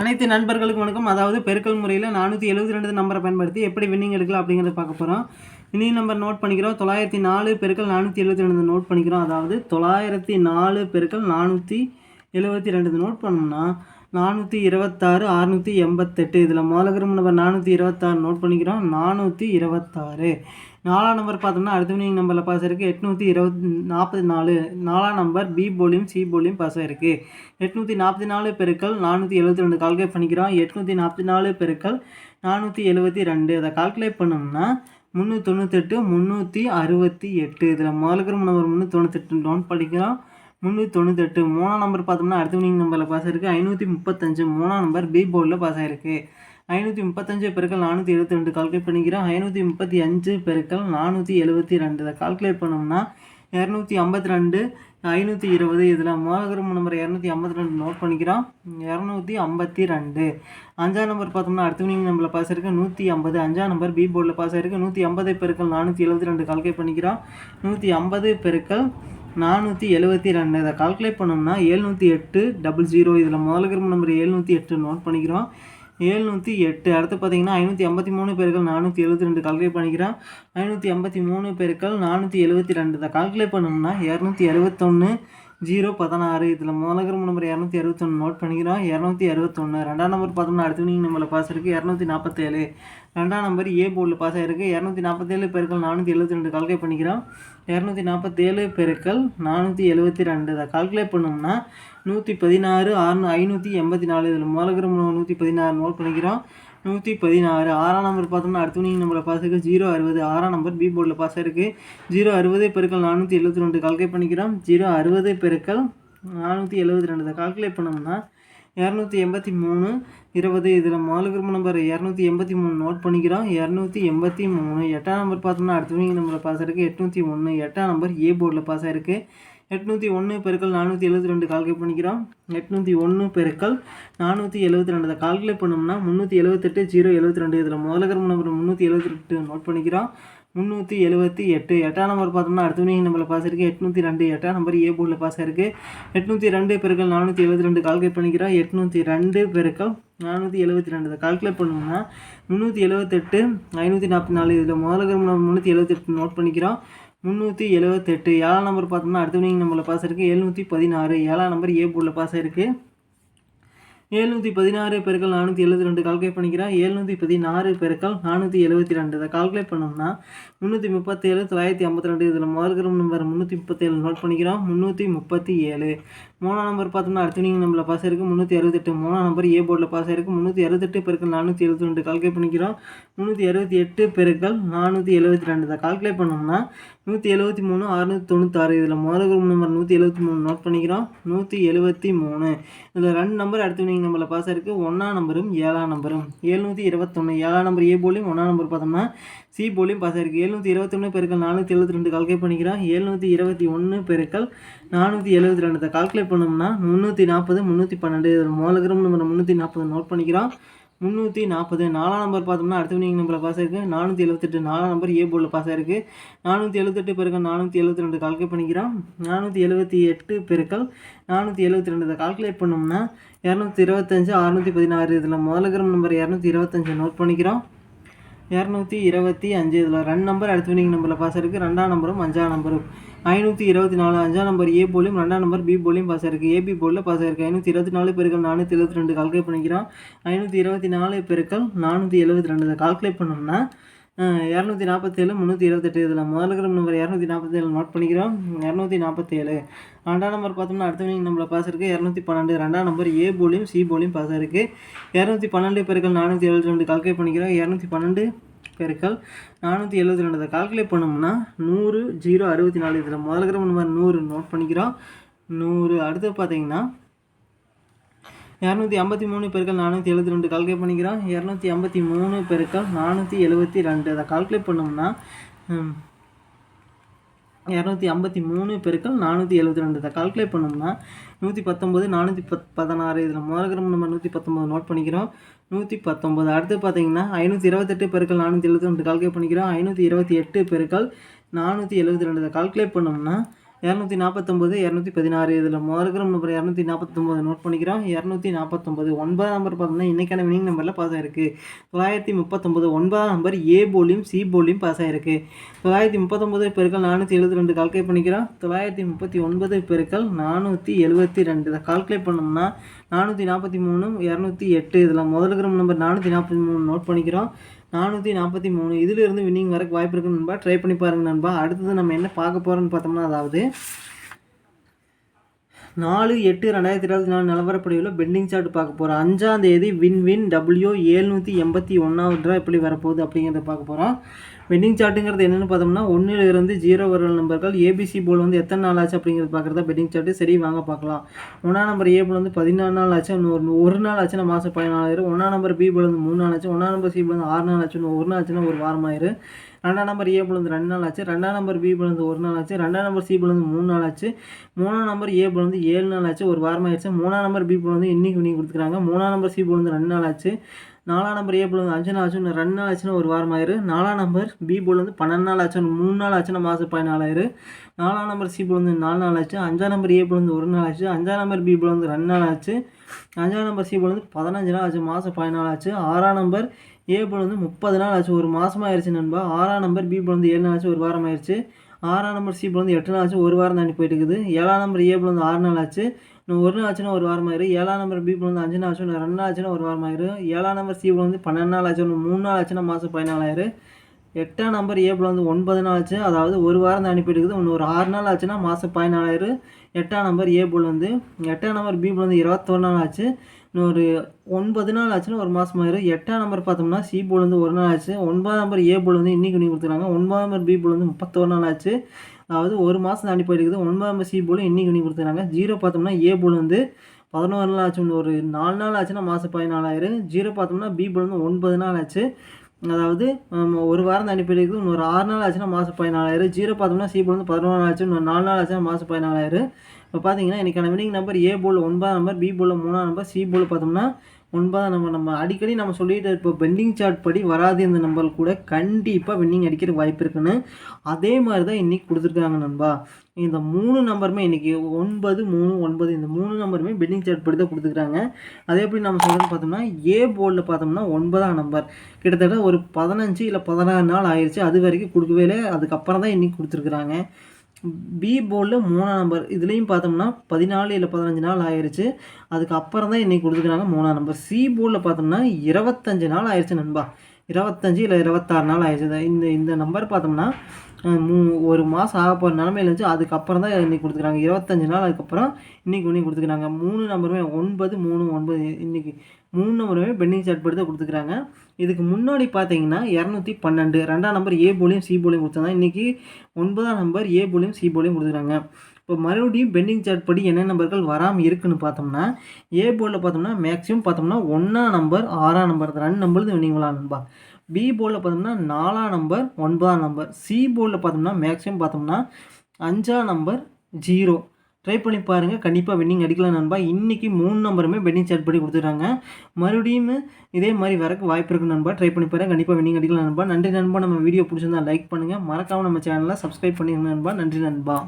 அனைத்து நண்பர்களுக்கும் வணக்கம். அதாவது பெருக்கல் முறையில் நானூற்றி எழுபத்தி ரெண்டு நம்பரை பயன்படுத்தி எப்படி வின்னிங் எடுக்கலாம் அப்படிங்கிறத பார்க்க போகிறோம் வின்னிங் நம்பர் நோட் பண்ணிக்கிறோம். தொள்ளாயிரத்தி நாலு பெருக்கள் நானூற்றி எழுபத்தி ரெண்டு நோட் பண்ணிக்கிறோம். அதாவது தொள்ளாயிரத்தி நாலு பெருக்கள் நானூற்றி எழுபத்தி ரெண்டு நோட் பண்ணோம்னா நானூற்றி இருபத்தாறு அறுநூற்றி எண்பத்தெட்டு இதில் முதலகரம் நம்பர் நானூற்றி இருபத்தாறு நோட் பண்ணிக்கிறோம். நானூற்றி இருபத்தாறு. நாலாம் நம்பர் பார்த்தோம்னா அடுத்த வினிங் நம்பரில் பாஸ் இருக்குது எட்நூற்றி இருபத்தி நாற்பத்தி நாலு. நாலாம் நம்பர் பி போலியும் சி போலியும் பாஸ் ஆயிருக்கு. எட்நூற்றி நாற்பத்தி நாலு பெருக்கள் நானூற்றி எழுபத்தி ரெண்டு கால்குலேட் பண்ணிக்கிறோம். எட்நூற்றி நாற்பத்தி நாலு பெருக்கள் நானூற்றி எழுபத்தி ரெண்டு. அதை கால்குலேட் பண்ணோம்னா முந்நூற்றி தொண்ணூத்தெட்டு முந்நூற்றி அறுபத்தி எட்டு. இதில் முதலுக்கிற நம்பர் முந்நூற்றி தொண்ணூத்தெட்டு நோட் பண்ணிக்கிறோம். முந்நூற்றி தொண்ணூத்தெட்டு. மூணாம் நம்பர் பார்த்தோம்னா அடுத்த வினிங் நம்பரில் பாஸ் ஆயிருக்கு ஐநூற்றி முப்பத்தஞ்சு. மூணாம் நம்பர் பி போர்டில் பாஸ் ஆயிருக்கு. ஐநூற்றி முப்பத்தஞ்சு பெருக்கள் நானூற்றி எழுபத்தி ரெண்டு கால்குலேட் பண்ணிக்கிறோம். ஐநூற்றி முப்பத்தி அஞ்சு பெருக்கள் நானூற்றி எழுபத்தி ரெண்டு. இதை கால்குலேட் பண்ணோம்னா இரநூத்தி ஐம்பத்தி ரெண்டு ஐநூற்றி இருபது இதில் மோகரம் நம்பர் இரநூத்தி ஐம்பத்தி ரெண்டு நோட் பண்ணிக்கிறோம். இரநூத்தி ஐம்பத்தி ரெண்டு. அஞ்சாம் நம்பர் பார்த்தோம்னா அடுத்த நீங்கள் நம்பரில் பாஸ் இருக்குது நூற்றி ஐம்பது. அஞ்சாம் நம்பர் பி போர்டில் பாஸ் ஆயிருக்கு நூற்றி ஐம்பது பெருக்கள் நானூற்றி எழுபத்தி ரெண்டு. கால்குலேட் பண்ணிக்கிறோம். நூற்றி ஐம்பது பெருக்கள் நானூற்றி எழுபத்தி ரெண்டு. இதை கால்குலேட் பண்ணோம்னா ஏழ்நூற்றி எட்டு டபுள் ஜீரோ இதில் முதல்கிற நம்பர் ஏழ்நூற்றி எட்டு நோட் பண்ணிக்கிறோம். ஏழ்நூற்றி எட்டு. அடுத்து பார்த்தீங்கன்னா ஐநூற்றி ஐம்பத்தி மூணு பேருக்கள் நானூற்றி எழுபத்தி ரெண்டு கால்குலேட் பண்ணிக்கிறேன் ஐநூற்றி ஐம்பத்தி மூணு பேருக்கள் நானூற்றி எழுபத்தி ரெண்டு இதை கால்குலேட் பண்ணோம்னா இரநூத்தி எழுபத்தொன்று ஜீரோ பதினாறு. இதில் மூலகரம் நம்பர் இரநூத்தி அறுபத்தொன்று நோட் பண்ணிக்கிறோம். இரநூத்தி அறுபத்தொன்று ரெண்டாம் நம்பர் பார்த்தோம்னா அடுத்த நீங்கள் நம்மளை பாஸ் இருக்குது இரநூத்தி நாற்பத்தேழு ரெண்டாம் நம்பர் ஏ போர்டில் பாஸ் ஆகிருக்கு இரநூத்தி நாற்பத்தேழு பெருக்கள் நானூற்றி எழுபத்தி ரெண்டு கால்குலேட் பண்ணிக்கிறோம். இரநூத்தி நாற்பத்தேழு பெருக்கள் நானூற்றி எழுபத்தி ரெண்டு. இதை கால்குலேட் பண்ணோம்னா நூற்றி பதினாறு ஆறு ஐநூற்றி எண்பத்தி நாலு. இதில் மூலகரம் நூற்றி பதினாறு நோட் பண்ணிக்கிறோம். நூற்றி பதினாறு. ஆறாம் நம்பர் பார்த்தோம்னா அடுத்த நீங்கள் நம்மளை பாஸ் இருக்குது ஜீரோ அறுபது. ஆறாம் நம்பர் பி போர்டில் பாஸ் இருக்குது ஜீரோ அறுபது பெருக்கள் நானூற்றி எழுபத்தி ரெண்டு. கால்குலேட் பண்ணிக்கிறோம். ஜீரோ அறுபது பெருக்கள் நானூற்றி எழுபத்தி ரெண்டு. கால்குலேட் பண்ணோம்னா இரநூத்தி எண்பத்தி மூணு. இருபது இதில் மாலுகிரும நம்பர் இரநூத்தி எண்பத்தி மூணு நோட் பண்ணிக்கிறோம். இரநூத்தி எண்பத்தி மூணு. எட்டாம் நம்பர் பார்த்தோம்னா அடுத்த நம்மளை பாஸ் இருக்குது எட்நூற்றி ஒன்று எட்டாம் நம்பர் ஏ போர்டில் பாஸ் ஆயிருக்கு எட்நூற்றி ஒன்று பெருக்கள் நானூற்றி எழுபத்தி ரெண்டு கால்குலேட் பண்ணிக்கிறோம். எட்நூற்றி ஒன்று பெருக்கள் நானூற்றி எழுபத்தி ரெண்டு. கால்குலேட் பண்ணோம்னா முந்நூற்றி எழுபத்தெட்டு ஜீரோ எழுபத்தி ரெண்டு. இதில் முதலகரம் நம்பர் முந்நூற்றி எழுபத்தி ரெண்டு நோட் பண்ணிக்கிறோம். முந்நூற்றி எழுபத்தி எட்டு. எட்டாம் நம்பர் பார்த்தோம்னா அடுத்த வினிங் நம்பரில் பாஸ் இருக்குது எட்நூற்றி ரெண்டு. எட்டாம் நம்பர் ஏ போர்டில் பாஸ் இருக்குது எட்நூற்றி ரெண்டு பெருக்கள் நானூற்றி எழுபத்தி ரெண்டு கால்குலேட் பண்ணிக்கிறோம். எட்நூற்றி ரெண்டு பெருக்கள் நானூற்றி எழுபத்தி ரெண்டு. கால்குலேட் பண்ணோம்னா முந்நூற்றி எழுபத்தெட்டு ஐநூற்றி நாற்பத்தி நாலு. இதில் முதலகரம் நம்பர் முந்நூற்றி எழுபத்தெட்டு நோட் பண்ணிக்கிறோம். முந்நூற்றி எழுபத்தெட்டு ஏழாம் நம்பர் பார்த்தோம்னா அடுத்த வினிங் நம்பரில் பாஸ் இருக்குது எழுநூற்றி பதினாறு. ஏழாம் நம்பர் ஏ போர்டில் பாஸ் இருக்குது ஏழ்நூற்றி பதினாறு பெருக்கள் நானூற்றி எழுபத்தி ரெண்டு கால்குலேட் பண்ணிக்கிறேன். ஏழ்நூற்றி பதினாறு பெருக்கள் நானூற்றி எழுபத்தி ரெண்டு. இதை கால்குலேட் பண்ணோம்னா முந்நூற்றி முப்பத்தேழு தொள்ளாயிரத்தி ஐம்பத்தி ரெண்டு. இதில் முதல்கிற நம்பர் முந்நூற்றி முப்பத்தேழு நோட் பண்ணிக்கிறோம். முந்நூற்றி முப்பத்தி ஏழு. மூணாம் நம்பர் பார்த்தோம்னா அடுத்த நீங்கள் நம்பரில் பாஸ் இருக்குது முந்நூற்றி அறுபத்தெட்டு. மூணாம் நம்பர் ஏ போர்டில் பாஸ் ஆயிருக்கு முந்நூற்றி அறுபத்தெட்டு பெருக்கள் நானூற்றி எழுபத்தி ரெண்டு கால்குலேட் பண்ணிக்கிறோம். முந்நூற்றி அறுபத்தி எட்டு பெருக்கள் நானூற்றி எழுபத்தி ரெண்டு தான் கால்குலேட் பண்ணோம்னா நூற்றி எழுபத்தி மூணு அறுநூற்றி தொண்ணூத்தாறு. இதில் முதல் குரூப் நம்பர் நூற்றி எழுபத்தி மூணு நோட் பண்ணிக்கிறோம். நூற்றி எழுபத்தி மூணு இதில் ரெண்டு நம்பர் அடுத்து நீங்கள் நம்பரில் பாஸ் இருக்குது ஒன்றாம் நம்பரும் ஏழாம் நம்பரும் எழுநூற்றி இருபத்தொன்று ஏழாம் நம்பர் ஏ போலியும் ஒன்றாம் நம்பர் பார்த்தோம்னா சி போலியும் பாஸ் ஆயிருக்கு. எழுநூற்றி இருபத்தொன்று பெருக்கள் நானூற்றி எழுபத்தி ரெண்டு கால்குலேட் பண்ணிக்கிறோம். எழுநூற்றி இருபத்தி ஒன்று பெருக்கள் நானூற்றி எழுபத்தி ரெண்டு. கால்குலேட் பண்ணோம்னா முந்நூற்றி நாற்பது முந்நூற்றி பன்னெண்டு. இதில் மூலகிரம் நம்பர் முந்நூற்றி நாற்பது நோட் பண்ணிக்கிறோம். முந்நூற்றி நாற்பது நாலாம் நம்பர் பார்த்தோம்னா அடுத்த வினிங் நம்பரில் பாஸ் ஆயிருக்கு. நானூற்றி எழுபத்தெட்டு நாலாம் நம்பர் ஏ போர்டில் பாஸ் ஆயிருக்கு. நானூற்றி எழுபத்தெட்டு பெருக்கள் நானூற்றி எழுபத்தி ரெண்டு கால்குலேட் பண்ணிக்கிறோம். நானூற்றி எழுபத்தி எட்டு பெருக்கள் நானூற்றி எழுபத்தி ரெண்டு. கால்குலேட் பண்ணோம்னா இரநூத்தி இருபத்தஞ்சு அறுநூற்றி பதினாறு. இதில் முதலகிரம் நம்பர் இரநூத்தி இருபத்தஞ்சு நோட் பண்ணிக்கிறோம். இரநூத்தி இருபத்தி அஞ்சு. இதில் ரெண்டு நம்பர் அடுத்த வினிங் நம்பரில் பாஸ் இருக்குது ரெண்டாம் நம்பரும் அஞ்சாம் நம்பரும் ஐநூற்றி இருபத்தி நாலு அஞ்சாம் நம்பர் ஏ போலியும் ரெண்டாம் நம்பர் பி போலியும் பாஸ் ஆயிருக்கு. ஏபி போலில் பாஸ் ஆயிருக்கு. ஐநூற்றி இருபத்தி நாலு பெருக்கள் நானூற்றி எழுபத்தி ரெண்டு. கால்குலேட் பண்ணிக்கிறோம். ஐநூற்றி இருபத்தி நாலு பெருக்கள் நானூற்றி எழுபத்தி ரெண்டு. இதை கால்குலேட் பண்ணோம்னா இரநூத்தி நாற்பத்தேழு முந்நூற்றி இருபத்தெட்டு இதில் முதல்கிற நம்பர் இரநூத்தி நாற்பத்தேழு நோட் பண்ணிக்கிறோம். இரநூத்தி நாற்பத்தேழு ரெண்டாம் நம்பர் பார்த்தோம்னா அடுத்த வினிங் நம்மளை பாஸ் இருக்குது இரநூத்தி பன்னெண்டு ரெண்டாம் நம்பர் ஏ போலியும் சி போலியும் பாஸ் இருக்குது இரநூத்தி பன்னெண்டு பெருக்கள் நானூற்றி எழுபத்தி ரெண்டு கால்குலேட் பண்ணிக்கிறோம். இரநூத்தி பன்னெண்டு பெருக்கள் நானூற்றி எழுபத்தி ரெண்டு கால்குலேட் பண்ணோம்னா நூறு ஜீரோ அறுபத்தி நாலு. இதில் முதல்கிற நம்பர் நூறு நோட் பண்ணிக்கிறோம். நூறு. அடுத்து பார்த்தீங்கன்னா இரநூத்தி ஐம்பத்தி மூணு பெருக்கள் நானூற்றி எழுபத்தி ரெண்டு கால்குலேட் பண்ணிக்கிறோம். இரநூத்தி ஐம்பத்தி மூணு பெருக்கள் நானூற்றி எழுபத்தி ரெண்டு. அதை கால்குலேட் பண்ணோம்னா இரநூத்தி ஐம்பத்தி மூணு பெருக்கள் நானூற்றி எழுபத்தி ரெண்டு. இதை கால்குலேட் பண்ணோம்னா நூற்றி பத்தொம்பது நானூற்றி பத் பதினாறு. இதில் முதல்கிரம் நம்ம நூற்றி பத்தொம்பது நோட் பண்ணிக்கிறோம். நூற்றி பத்தொம்பது அடுத்து பார்த்தீங்கன்னா ஐநூற்றி இருபத்தெட்டு பெருக்கள் நானூற்றி எழுபத்தி ரெண்டு கால்குலேட் பண்ணிக்கிறோம். ஐநூற்றி இருபத்தி எட்டு பெருக்கள் நானூற்றி எழுபத்தி ரெண்டு. இதை கால்குலேட் பண்ணோம்னா இரநூத்தி நாற்பத்தொம்போது இரநூத்தி பதினாறு இதில் முதல் இருக்கிற நம்பர் இரநூத்தி நாற்பத்தொம்போது நோட் பண்ணிக்கிறோம். இரநூத்தி நாற்பத்தொம்போது ஒன்பதாம் நம்பர் பார்த்தோம்னா இன்றைக்கான வினிங் நம்பரில் பாஸ் ஆயிருக்கு. தொள்ளாயிரத்தி முப்பத்தொம்போது ஒன்பதாம் நம்பர் ஏ போலியும் சி போலியும் பாஸ் ஆயிருக்கு. தொள்ளாயிரத்தி முப்பத்தொம்பது பெருக்கள் நானூற்றி எழுபத்தி ரெண்டு கால்குலேட் பண்ணிக்கிறோம். தொள்ளாயிரத்தி முப்பத்தி ஒன்பது பெருக்கள் நானூற்றி எழுபத்தி ரெண்டு. இதை கால்குலேட் பண்ணோம்னா நானூற்றி நாற்பத்தி மூணு இரநூத்தி எட்டு. இதில் முதல் இருக்கிற நம்பர் நானூற்றி நாற்பத்தி மூணு நோட் பண்ணிக்கிறோம். நானூற்றி நாற்பத்தி மூணு. இதிலிருந்து வின்னிங் வரக்கு வாய்ப்பு இருக்குன்னு நண்பா. ட்ரை பண்ணி பாருங்க நண்பா. அடுத்தது நம்ம என்ன பார்க்க போகிறோன்னு பார்த்தோம்னா அதாவது நாலு எட்டு ரெண்டாயிரத்தி இருபத்தி நாலு நிலவரப்படியில் பெண்டிங் சார்ட் பார்க்க போகிறோம் அஞ்சாம் தேதி வின் வின் டபிள்யூ ஏழ்நூற்றி எண்பத்தி ஒன்றாவது ட்ரா எப்படி வரப்போகுது அப்படிங்கிறத பார்க்க போகிறோம் பெண்டிங் சார்ட்டுங்கிறது என்னென்னு பார்த்தோம்னா ஒன்றில் இருந்து ஜீரோ வர நம்பர்கள் ஏபிசி போல் வந்து எத்தனை நாள் ஆச்சு அப்படிங்கிறது பார்க்குறதா பெண்டிங் சார்ட்டு. சரி வாங்க பார்க்கலாம். ஒன்றாம் நம்பர் ஏ போல் வந்து பதினாலு நாள் ஆச்சு இன்னும் ஒரு நாள் ஆச்சுன்னா மாதம் பதினாலாயிரம். ஒன்றாம் நம்பர் பி போல் வந்து மூணு நாள் ஆச்சு ஒன்றாம் நம்பர் சி போல் வந்து ஆறு நாள் ஆச்சு ஒரு நாள் ஆச்சுன்னா ஒரு வாரம் ஆயிரும் ரெண்டாம் நம்பர் ஏ வந்து ரெண்டு நாள் ஆச்சு. ரெண்டாம் நம்பர் பி வந்து ஒரு நாள் ஆச்சு. ரெண்டாம் நம்பர் சி வந்து மூணு நாள் ஆச்சு. மூணாம் நம்பர் ஏ வந்து ஏழு நாள் ஆச்சு. ஒரு வாரம் ஆயிடுச்சு மூணாம் நம்பர் பி வந்து இன்னைக்கு இன்னைக்கு கொடுத்துக்கிறாங்க. மூணாம் நம்பர் சி வந்து ரெண்டு நாள் ஆச்சு. நாலாம் நம்பர் ஏ வந்து அஞ்சு நாள் ஆச்சு ரெண்டு நாள் ஆச்சுன்னா ஒரு வாரம் ஆயிரு நாலாம் நம்பர் பி வந்து பன்னெண்டு நாள் ஆச்சு மூணு நாள் ஆச்சுன்னா மாதம் பதினாலாயிரு நாலாம் நம்பர் சி வந்து நாலு நாள் ஆச்சு அஞ்சாம் நம்பர் ஏ வந்து ஒரு நாள் ஆச்சு அஞ்சாம் நம்பர் பி வந்து ரெண்டு நாள் ஆச்சு அஞ்சாம் நம்பர் சி வந்து பதினஞ்சு நாள் ஆச்சு மாதம் பதினாலு ஆச்சு ஆறாம் நம்பர் ஏ போல் வந்து முப்பது நாள் ஆச்சு ஒரு மாதமாக ஆயிடுச்சு நண்பா ஆறாம் நம்பர் பி போல் வந்து ஏழு நாள் ஆச்சு ஒரு வாரம் ஆயிடுச்சு ஆறாம் நம்பர் சி போல் வந்து எட்டு நாள் ஆச்சு ஒரு வாரம் தாண்டி போயிட்டு இருக்குது ஏழாம் நம்பர் ஏ போல் வந்து ஆறு நாள் ஆச்சு ஒரு நாள் ஆச்சுன்னா ஒரு வாரம் ஆயிரும் ஏழாம் நம்பர் பி வந்து அஞ்சு நாள் ஆச்சு ரெண்டு நாள் ஆச்சுன்னா ஒரு வாரம் ஆயிரும் ஏழாம் நம்பர் சி வந்து பன்னெண்டு நாள் ஆச்சு மூணு நாள் ஆச்சுன்னா மாதம் பதினாலாயிரம் எட்டாம் நம்பர் ஏபிள் வந்து ஒன்பது நாள் ஆச்சு அதாவது ஒரு வாரம் தான் அனுப்பிட்டு இருக்குது. இன்னும் ஒரு ஆறு நாள் ஆச்சுன்னா மாதம் பதினாலாயிரம் எட்டாம் நம்பர் ஏ வந்து எட்டாம் நம்பர் பிபிள் வந்து இருபத்தொரு நாள் ஆச்சு. இன்னும் ஒரு ஒன்பது நாள் ஆச்சுன்னா ஒரு மாதம் ஆயிரும் எட்டாம் நம்பர் பார்த்தோம்னா சி போல் வந்து ஒரு நாள் ஆச்சு. ஒன்பதாம் நம்பர் ஏ வந்து இன்றைக்கி நீங்கள் கொடுத்துருக்காங்க. ஒன்பதாம் நம்பர் பிபிள் வந்து முப்பத்தொரு நாள் ஆச்சு. அதாவது ஒரு மாதம் தாண்டி போயிருக்குது ஒன்பதாம் சி போல் இன்னைக்கு பண்ணி கொடுத்துருக்காங்க ஜீரோ பார்த்தோம்னா ஏ போல் வந்து பதினோரு நாள் ஆச்சு. இன்னும் ஒரு நாலு நாள் ஆச்சுன்னா மாதம் பதினாலாயிரம். ஜீரோ பார்த்தோம்னா பி போல் வந்து ஒன்பது நாள் ஆச்சு. அதாவது ஒரு வாரம் தாண்டி போயிருக்குது இன்னொரு ஆறு நாள் ஆச்சுன்னா மாதம் பதினாலாயிரம். ஜீரோ பார்த்தோம்னா சி போல் வந்து பதினோரு நாள் ஆச்சு. இன்னொரு நாலு நாள் ஆச்சுன்னா மாதம் பதினாலாயிரம். இப்போ பார்த்தீங்கன்னா இன்றைக்கான வினிங் நம்பர் ஏ போல் ஒன்பதாம் நம்பர் பி போல் மூணாம் நம்பர் சி போல் பார்த்தோம்னா ஒன்பதாம் நம்பர் நம்ம அடிக்கடி நம்ம சொல்லிட்டு இப்போ பெண்டிங் சார்ட் படி வராது இந்த நம்பர் கூட கண்டிப்பாக வின்னிங் அடிக்கிற வாய்ப்பு இருக்குன்னு அதே மாதிரி தான் இன்றைக்கி கொடுத்துருக்காங்க நண்பா. இந்த மூணு நம்பருமே இன்றைக்கி ஒன்பது மூணு ஒன்பது இந்த மூணு நம்பருமே பெண்டிங் சார்ட் படி தான் கொடுத்துருக்காங்க. அதே எப்படி நம்ம சொல்கிறது பார்த்தோம்னா ஏ போர்டில் பார்த்தோம்னா ஒன்பதாம் நம்பர். கிட்டத்தட்ட ஒரு பதினஞ்சு இல்லை பதினாறு நாள் ஆயிடுச்சு அது வரைக்கும் கொடுக்கவே இல்லை. அதுக்கப்புறம் தான் இன்றைக்கி கொடுத்துருக்குறாங்க. பி போர்டில் மூணாம் நம்பர் இதுலேயும் பார்த்தோம்னா பதினாலு இல்லை பதினஞ்சு நாள் ஆயிடுச்சு அதுக்கப்புறம் தான் இன்றைக்கி கொடுத்துக்கிறாங்க மூணாம் நம்பர் சி போர்டில் பார்த்தோம்னா இருபத்தஞ்சு நாள் ஆயிடுச்சு நண்பா. இருபத்தஞ்சி இல்லை இருபத்தாறு நாள் ஆயிடுச்சு இந்த இந்த நம்பர் பார்த்தோம்னா மூ ஒரு மாதம் ஆக போகிற நிலமையில இருந்துச்சு. அதுக்கப்புறம் தான் இன்றைக்கி கொடுத்துருக்காங்க. இருபத்தஞ்சி நாள் அதுக்கப்புறம் இன்றைக்கி ஒன்றி கொடுத்துக்கிறாங்க மூணு நம்பருமே ஒன்பது மூணு ஒன்பது. இன்றைக்கி மூணு நம்பருமே பெண்டிங் சார்ட் படி கொடுத்துக்கிறாங்க. இதுக்கு முன்னாடி பார்த்தீங்கன்னா இரநூத்தி பன்னெண்டு ரெண்டாம் நம்பர் ஏ போலியும் சி போலியும் கொடுத்தாங்க இன்றைக்கி ஒன்பதாம் நம்பர் ஏ போலியும் சி போலியும் கொடுத்துருக்காங்க இப்போ மறுபடியும் பெண்டிங் சார்ட் படி என்ன நம்பர்கள் வராமல் இருக்குன்னு பார்த்தோம்னா ஏ போர்டில் பார்த்தோம்னா மேக்ஸிமம் பார்த்தோம்னா ஒன்றாம் நம்பர் ஆறாம் நம்பர் ரெண்டு நம்பர் வினிங்களா நண்பா. பி போர்டில் பார்த்தோம்னா நாலாம் நம்பர் ஒன்பதாம் நம்பர் சி போர்டில் பார்த்தோம்னா மேக்ஸிமம் பார்த்தோம்னா அஞ்சாம் நம்பர் ஜீரோ ட்ரை பண்ணி பாருங்கள் கண்டிப்பாக வின்னிங் அடிக்கலாம் நண்பா. இன்றைக்கி மூணு நம்பருமே வெட்டிங் சார்ட் பண்ணி கொடுத்துட்றாங்க. மறுபடியும் இதே மாதிரி வரக்கு வாய்ப்பு இருக்குது நண்பா. ட்ரை பண்ணி பாருங்கள் கண்டிப்பாக வின்னிங் அடிக்கலாம் நண்பா. நன்றி நண்பா. நம்ம வீடியோ பிடிச்சிருந்தா லைக் பண்ணுங்கள் மறக்காமல் நம்ம சேனலில் சப்ஸ்கிரைப் பண்ணிடுங்க நண்பா. நன்றி நண்பா.